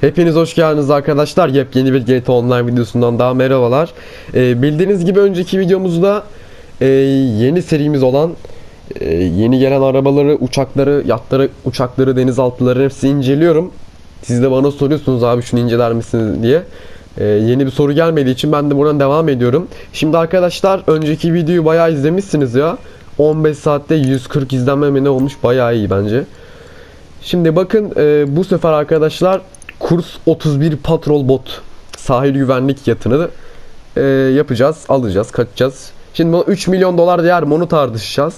Hepiniz hoş geldiniz arkadaşlar. Yepyeni bir GTA Online videosundan daha merhabalar. Ee, bildiğiniz gibi önceki videomuzda e, yeni serimiz olan e, yeni gelen arabaları, uçakları, yatları, uçakları, denizaltıları hepsi inceliyorum. Siz de bana soruyorsunuz abi şunu inceler misiniz diye. Ee, yeni bir soru gelmediği için ben de buradan devam ediyorum. Şimdi arkadaşlar önceki videoyu bayağı izlemişsiniz ya. 15 saatte 140 izlenme ne olmuş bayağı iyi bence. Şimdi bakın e, bu sefer arkadaşlar Kurs 31 Patrol Bot sahil güvenlik yatını e, yapacağız, alacağız, kaçacağız. Şimdi bunu 3 milyon dolar değer mi onu tartışacağız.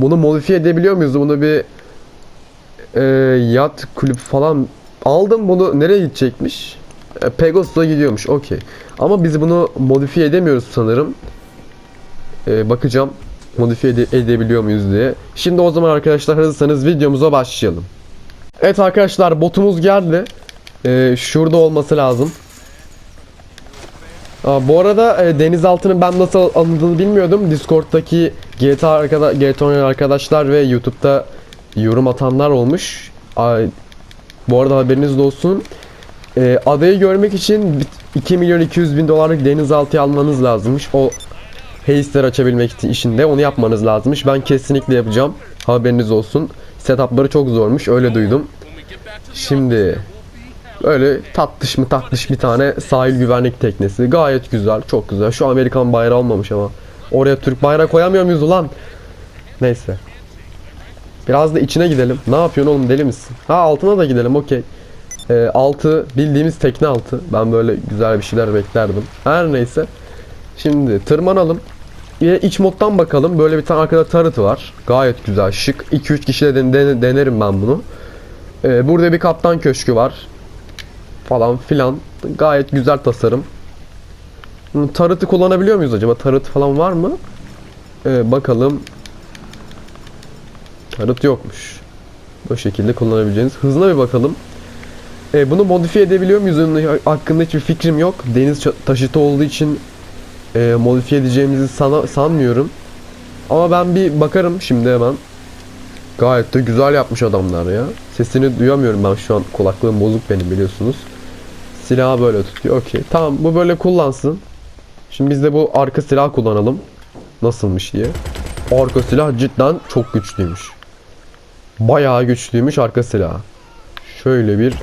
Bunu modifiye edebiliyor muyuz? Bunu bir e, yat kulüp falan aldım. Bunu nereye gidecekmiş? E, Pegasus'a gidiyormuş. Okey. Ama biz bunu modifiye edemiyoruz sanırım. E, bakacağım modifiye ede- edebiliyor muyuz diye. Şimdi o zaman arkadaşlar hazırsanız videomuza başlayalım. Evet arkadaşlar botumuz geldi. Ee, şurada olması lazım. Aa, bu arada e, denizaltının ben nasıl alındığını bilmiyordum. Discord'daki GTA arkada GTA arkadaşlar ve YouTube'da yorum atanlar olmuş. Aa, bu arada haberiniz de olsun. Ee, adayı görmek için 2 milyon 200 bin dolarlık denizaltı almanız lazımmış. O Heisler açabilmek için işinde onu yapmanız lazımmış. Ben kesinlikle yapacağım. Haberiniz olsun. Setupları çok zormuş öyle duydum. Şimdi böyle tatlış mı tatlış bir tane sahil güvenlik teknesi. Gayet güzel, çok güzel. Şu Amerikan bayrağı olmamış ama. Oraya Türk bayrağı koyamıyor muyuz ulan? Neyse. Biraz da içine gidelim. Ne yapıyorsun oğlum deli misin? Ha altına da gidelim okey. Ee, altı bildiğimiz tekne altı. Ben böyle güzel bir şeyler beklerdim. Her neyse. Şimdi tırmanalım. Bir iç moddan bakalım. Böyle bir tane arkada tarıtı var. Gayet güzel, şık. 2-3 kişiyle den- den- denerim ben bunu. Ee, burada bir kaptan köşkü var. Falan filan. Gayet güzel tasarım. Tarıtı kullanabiliyor muyuz acaba? Tarıt falan var mı? Ee, bakalım. Tarıt yokmuş. Bu şekilde kullanabileceğiniz. Hızına bir bakalım. Ee, bunu modifiye edebiliyor muyuz? Onun hakkında hiçbir fikrim yok. Deniz taşıtı olduğu için e, modifiye edeceğimizi sana, sanmıyorum. Ama ben bir bakarım şimdi hemen. Gayet de güzel yapmış adamlar ya. Sesini duyamıyorum ben şu an. Kulaklığım bozuk benim biliyorsunuz. Silahı böyle tutuyor. Okey. Tamam bu böyle kullansın. Şimdi biz de bu arka silah kullanalım. Nasılmış diye. Arka silah cidden çok güçlüymüş. Bayağı güçlüymüş arka silahı. Şöyle bir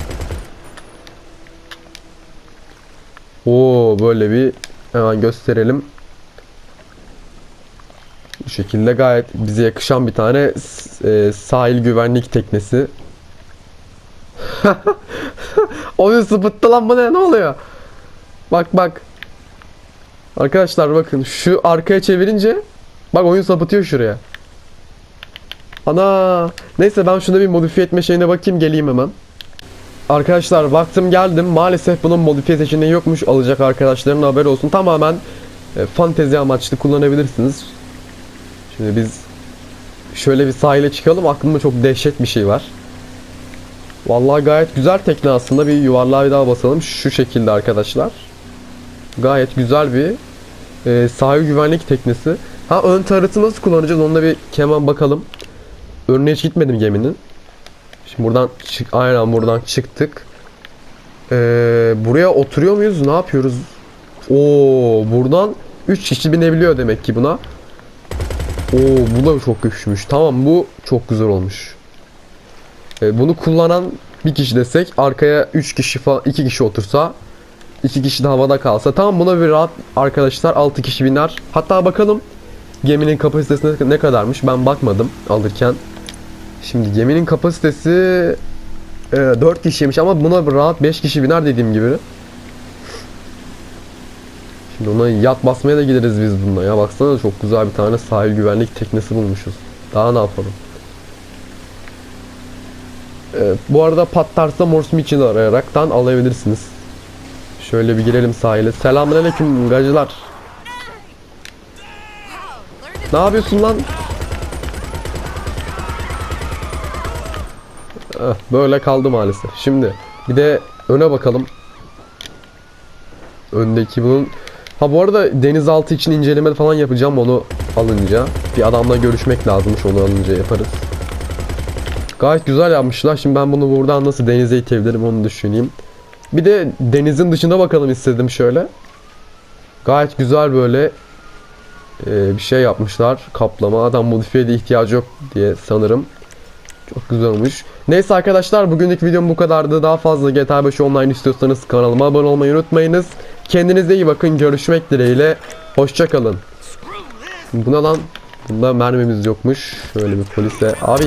Oo böyle bir hemen gösterelim. Bu şekilde gayet bize yakışan bir tane e, sahil güvenlik teknesi. Oyun sıpıttı lan bu ne? Ne oluyor? Bak bak. Arkadaşlar bakın şu arkaya çevirince bak oyun sapıtıyor şuraya. Ana. Neyse ben şunu bir modifiye etme şeyine bakayım geleyim hemen. Arkadaşlar baktım geldim. Maalesef bunun modifiye seçeneği yokmuş. Alacak arkadaşların haberi olsun. Tamamen e, fantezi amaçlı kullanabilirsiniz. Şimdi biz şöyle bir sahile çıkalım. Aklımda çok dehşet bir şey var. Vallahi gayet güzel tekne aslında. Bir yuvarlığa bir daha basalım. Şu şekilde arkadaşlar. Gayet güzel bir e, sahil güvenlik teknesi. Ha ön tarıtı nasıl kullanacağız? Onunla bir hemen bakalım. Önüne hiç gitmedim geminin. Şimdi buradan çık aynen buradan çıktık. Ee, buraya oturuyor muyuz? Ne yapıyoruz? Oo buradan 3 kişi binebiliyor demek ki buna. Oo bu da çok güçlüymüş. Tamam bu çok güzel olmuş. Ee, bunu kullanan bir kişi desek arkaya 3 kişi falan 2 kişi otursa 2 kişi de havada kalsa tamam buna bir rahat arkadaşlar 6 kişi biner. Hatta bakalım geminin kapasitesi ne- kadarmış ben bakmadım alırken. Şimdi geminin kapasitesi e, 4 kişiymiş ama buna rahat 5 kişi biner dediğim gibi. Şimdi ona yat basmaya da gideriz biz bununla ya. Baksana çok güzel bir tane sahil güvenlik teknesi bulmuşuz. Daha ne yapalım? E, bu arada patlarsa Morse için arayaraktan alabilirsiniz. Şöyle bir girelim sahile. Selamünaleyküm gacılar. Ne yapıyorsun lan? Eh, böyle kaldı maalesef. Şimdi bir de öne bakalım. Öndeki bunun Ha bu arada denizaltı için inceleme falan yapacağım onu alınca. Bir adamla görüşmek lazımmış onu alınca yaparız. Gayet güzel yapmışlar. Şimdi ben bunu buradan nasıl denize itebilirim onu düşüneyim. Bir de denizin dışına bakalım istedim şöyle. Gayet güzel böyle e, bir şey yapmışlar. Kaplama. Adam modifiye de ihtiyacı yok diye sanırım. Çok güzel olmuş. Neyse arkadaşlar bugünlük videom bu kadardı. Daha fazla GTA 5 online istiyorsanız kanalıma abone olmayı unutmayınız. Kendinize iyi bakın. Görüşmek dileğiyle. Hoşçakalın. Buna lan. Bunda mermimiz yokmuş. Şöyle bir polise. Abi